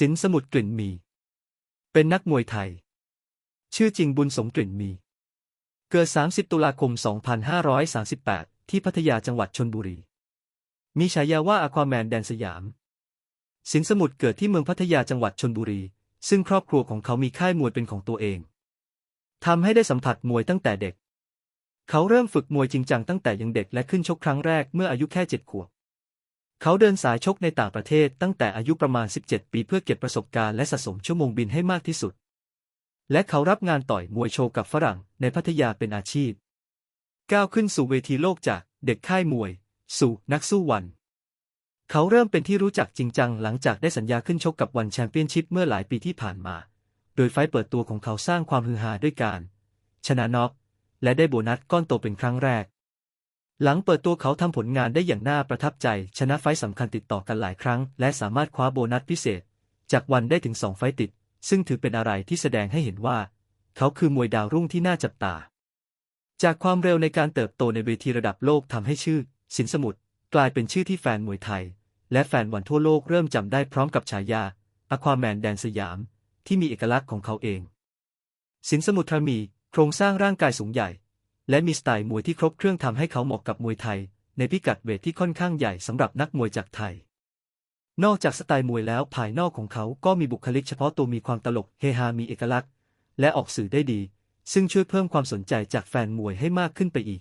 สินสมุทรกลิ่นมี เป็นนักมวยไทย ชื่อจริงบุญสมกลิ่นมี เกิด 30 ตุลาคม 2538 ที่พัทยาจังหวัดชนบุรี มีฉายาว่าอาควาแมนแดนสยาม สินสมุทรเกิดที่เมืองพัทยาจังหวัดชนบุรี ซึ่งครอบครัวของเขามีค่ายมวยเป็นของตัวเองทำให้ได้สัมผัสมวยตั้งแต่เด็ก เขาเริ่มฝึกมวยจริงจังตั้งแต่ยังเด็กและขึ้นชกครั้งแรกเมื่ออายุแค่เจ็ดขวบ เขาเดินสายชกในต่างประเทศตั้งแต่อายุประมาณ 17 ปีเพื่อเก็บประสบการณ์และสะสมชั่วโมงบินให้มากที่สุด และเขารับงานต่อยมวยโชว์กับฝรั่งในพัทยาเป็นอาชีพ ก้าวขึ้นสู่เวทีโลกจากเด็กค่ายมวย สู่นักสู้วัน เขาเริ่มเป็นที่รู้จักจริงจังหลังจากได้สัญญาขึ้นชกกับวันแชมเปี้ยนชิพเมื่อหลายปีที่ผ่านมา โดยไฟต์เปิดตัวของเขาสร้างความฮือฮาด้วยการ ชนะน็อกและได้โบนัสก้อนโตเป็นครั้งแรก หลังเปิดตัวเขาทำผลงานได้อย่างน่าประทับใจ ชนะไฟต์สำคัญติดต่อกันหลายครั้ง และสามารถคว้าโบนัสพิเศษ จากวันได้ถึงสองไฟต์ติด ซึ่งถือเป็นอะไรที่แสดงให้เห็นว่า เขาคือมวยดาวรุ่งที่น่าจับตา จากความเร็วในการเติบโตในเวทีระดับโลกทำให้ชื่อ สินสมุทรกลายเป็นชื่อที่แฟนมวยไทย และแฟนวันทั่วโลกเริ่มจำได้พร้อมกับฉายาอควาแมนแดนสยาม ที่มีเอกลักษณ์ของเขาเอง สินสมุทรมี โครงสร้างร่างกายสูงใหญ่ และมีสไตล์มวยที่ครบเครื่องทำให้เขาเหมาะกับมวยไทย ในพิกัดเวทที่ค่อนข้างใหญ่สำหรับนักมวยจากไทย นอกจากสไตล์มวยแล้วภายนอกของเขาก็มีบุคลิกเฉพาะตัวมีความตลกเฮฮามีเอกลักษณ์ และออกสื่อได้ดี ซึ่งช่วยเพิ่มความสนใจจากแฟนมวยให้มากขึ้นไปอีก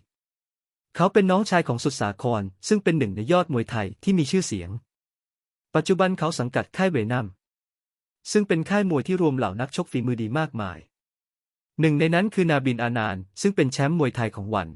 เขาเป็นน้องชายของสุดสาคร ซึ่งเป็นหนึ่งในยอดมวยไทยที่มีชื่อเสียง ปัจจุบันเขาสังกัดค่ายเวนัมซึ่งเป็นค่ายมวยที่รวมเหล่านักชกฝีมือดีมากมาย หนึ่งในนั้นคือนาบินอานาน ซึ่งเป็นแชมป์มวยไทยของวัน